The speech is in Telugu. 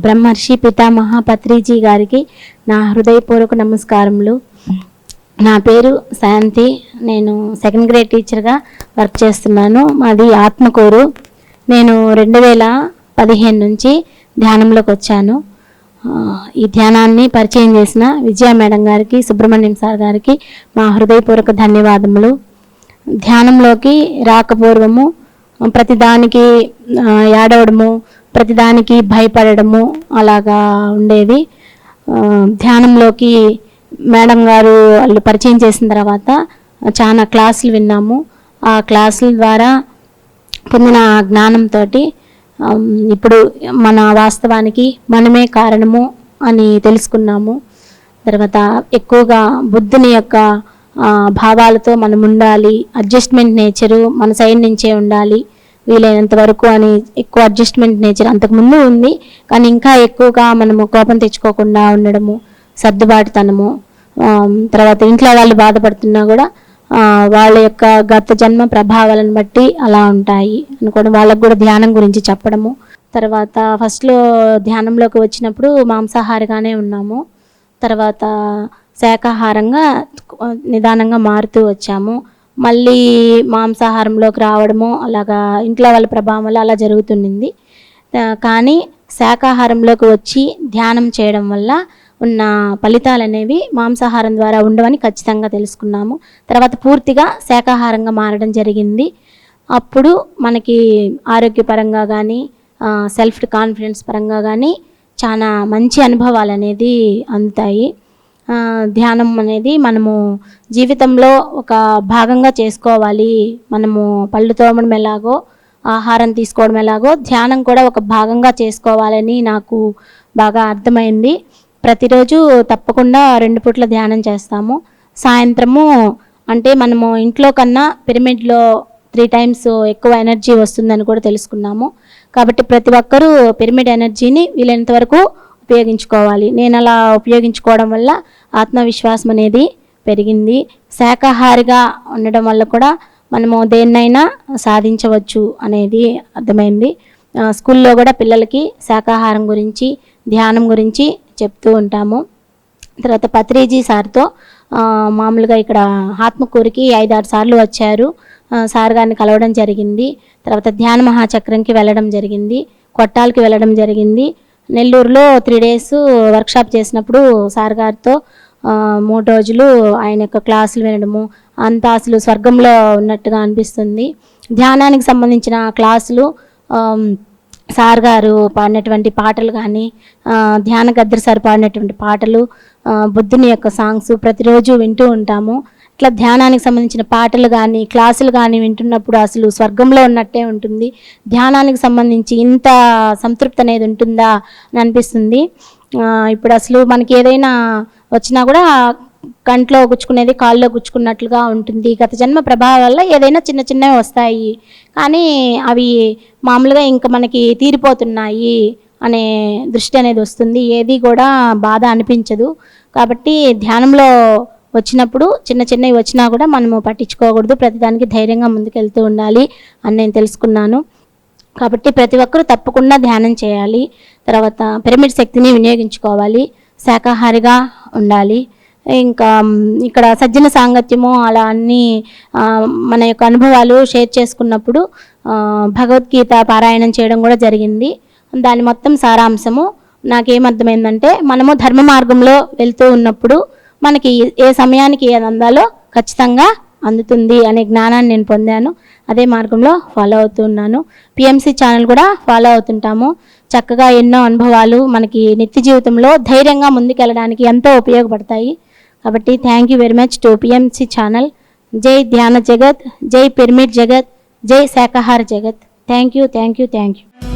బ్రహ్మర్షి పితామహ పత్రిజీ గారికి నా హృదయపూర్వక నమస్కారములు. నా పేరు శాంతి. నేను సెకండ్ గ్రేడ్ టీచర్గా వర్క్ చేస్తున్నాను. మాది ఆత్మకూరు. నేను రెండు వేల పదిహేను నుంచి ధ్యానంలోకి వచ్చాను. ఈ ధ్యానాన్ని పరిచయం చేసిన విజయ మేడం గారికి సుబ్రహ్మణ్యం సార్ గారికి మా హృదయపూర్వక ధన్యవాదములు. ధ్యానంలోకి రాకపూర్వము ప్రతిదానికి ఏడవడము ప్రతిదానికి భయపడడము అలాగా ఉండేది. ధ్యానంలోకి మేడం గారు వాళ్ళు పరిచయం చేసిన తర్వాత చాలా క్లాసులు విన్నాము. ఆ క్లాసుల ద్వారా పొందిన జ్ఞానంతో ఇప్పుడు మన వాస్తవానికి మనమే కారణము అని తెలుసుకున్నాము. తర్వాత ఎక్కువగా బుద్ధుని యొక్క భావాలతో మనం ఉండాలి. అడ్జస్ట్మెంట్ నేచరు మన సైడ్ నుంచే ఉండాలి. వీలైనంత వరకు అని ఎక్కువ అడ్జస్ట్మెంట్ నేచర్ అంతకుముందు ఉంది. కానీ ఇంకా ఎక్కువగా మనము కోపం తెచ్చుకోకుండా ఉండడము సర్దుబాటుతనము తర్వాత ఇంట్లో వాళ్ళు బాధపడుతున్నా కూడా వాళ్ళ యొక్క గత జన్మ ప్రభావాలను బట్టి అలా ఉంటాయి అనుకోవడం. వాళ్ళకు కూడా ధ్యానం గురించి చెప్పడము. తర్వాత ఫస్ట్లో ధ్యానంలోకి వచ్చినప్పుడు మాంసాహారిగానే ఉన్నాము. తర్వాత శాకాహారంగా నిదానంగా మారుతూ వచ్చాము. మళ్ళీ మాంసాహారంలోకి రావడము అలాగా ఇంట్లో వాళ్ళ ప్రభావం వల్ల అలా జరుగుతుండింది. కానీ శాకాహారంలోకి వచ్చి ధ్యానం చేయడం వల్ల ఉన్న ఫలితాలు అనేవి మాంసాహారం ద్వారా ఉండవని ఖచ్చితంగా తెలుసుకున్నాము. తర్వాత పూర్తిగా శాకాహారంగా మారడం జరిగింది. అప్పుడు మనకి ఆరోగ్యపరంగా కానీ సెల్ఫ్ కాన్ఫిడెన్స్ పరంగా కానీ చాలా మంచి అనుభవాలు అనేది అందుతాయి. ధ్యానం అనేది మనము జీవితంలో ఒక భాగంగా చేసుకోవాలి. మనము పళ్ళు తోమడం ఎలాగో ఆహారం తీసుకోవడం ఎలాగో ధ్యానం కూడా ఒక భాగంగా చేసుకోవాలని నాకు బాగా అర్థమైంది. ప్రతిరోజు తప్పకుండా రెండు పూట్ల ధ్యానం చేస్తాము. సాయంత్రము అంటే మనము ఇంట్లో కన్నా పిరమిడ్లో త్రీ టైమ్స్ ఎక్కువ ఎనర్జీ వస్తుందని కూడా తెలుసుకున్నాము. కాబట్టి ప్రతి ఒక్కరూ పిరమిడ్ ఎనర్జీని వీలైనంత వరకు ఉపయోగించుకోవాలి. నేను అలా ఉపయోగించుకోవడం వల్ల ఆత్మవిశ్వాసం అనేది పెరిగింది. శాకాహారిగా ఉండడం వల్ల కూడా మనము దేన్నైనా సాధించవచ్చు అనేది అర్థమైంది. స్కూల్లో కూడా పిల్లలకి శాకాహారం గురించి ధ్యానం గురించి చెప్తూ ఉంటాము. తర్వాత పత్రిజీ సార్తో మామూలుగా ఇక్కడ ఆత్మకూరికి ఐదారు సార్లు వచ్చారు. సార్ గారిని కలవడం జరిగింది. తర్వాత ధ్యాన మహాచక్రంకి వెళ్ళడం జరిగింది. కొట్టాలకి వెళ్ళడం జరిగింది. నెల్లూరులో త్రీ డేస్ వర్క్షాప్ చేసినప్పుడు సార్ గారితో మూడు రోజులు ఆయన యొక్క క్లాసులు వినడము అంతా అసలు స్వర్గంలో ఉన్నట్టుగా అనిపిస్తుంది. ధ్యానానికి సంబంధించిన క్లాసులు సార్ గారు పాడినటువంటి పాటలు కానీ ధ్యాన గద్దర్ సార్ పాడినటువంటి పాటలు బుద్ధుని యొక్క సాంగ్స్ ప్రతిరోజు వింటూ ఉంటాము. ఇట్లా ధ్యానానికి సంబంధించిన పాటలు కానీ క్లాసులు కానీ వింటున్నప్పుడు అసలు స్వర్గంలో ఉన్నట్టే ఉంటుంది. ధ్యానానికి సంబంధించి ఇంత సంతృప్తి అనేది ఉంటుందా అని అనిపిస్తుంది. ఇప్పుడు అసలు మనకి ఏదైనా వచ్చినా కూడా కంట్లో గుచ్చుకునేది కాల్లో గుచ్చుకున్నట్లుగా ఉంటుంది. గత జన్మ ప్రభావం వల్ల ఏదైనా చిన్న చిన్నవి వస్తాయి. కానీ అవి మామూలుగా ఇంకా మనకి తీరిపోతున్నాయి అనే దృష్టి అనేది వస్తుంది. ఏది కూడా బాధ అనిపించదు. కాబట్టి ధ్యానంలో వచ్చినప్పుడు చిన్న చిన్నవి వచ్చినా కూడా మనము పట్టించుకోకూడదు. ప్రతిదానికి ధైర్యంగా ముందుకెళ్తూ ఉండాలి అని నేను తెలుసుకున్నాను. కాబట్టి ప్రతి ఒక్కరూ తప్పకుండా ధ్యానం చేయాలి. తర్వాత పిరమిడ్ శక్తిని వినియోగించుకోవాలి. శాకాహారిగా ఉండాలి. ఇంకా ఇక్కడ సజ్జన సాంగత్యము అలా అన్ని మన యొక్క అనుభవాలు షేర్ చేసుకున్నప్పుడు భగవద్గీత పారాయణం చేయడం కూడా జరిగింది. దాని మొత్తం సారాంశము నాకేమర్థమైందంటే మనము ధర్మ మార్గంలో వెళ్తూ ఉన్నప్పుడు మనకి ఏ సమయానికి ఏది అందాలో ఖచ్చితంగా అందుతుంది అనే జ్ఞానాన్ని నేను పొందాను. అదే మార్గంలో ఫాలో అవుతున్నాను పిఎంసి ఛానల్ కూడా ఫాలో అవుతుంటాము. చక్కగా ఎన్నో అనుభవాలు మనకి నిత్య జీవితంలో ధైర్యంగా ముందుకెళ్ళడానికి ఎంతో ఉపయోగపడతాయి. కాబట్టి thank you very much to PMC channel జై ధ్యాన జగత్ జై పిరమిడ్ జగత్ జై శాకాహార జగత్. Thank you thank you thank you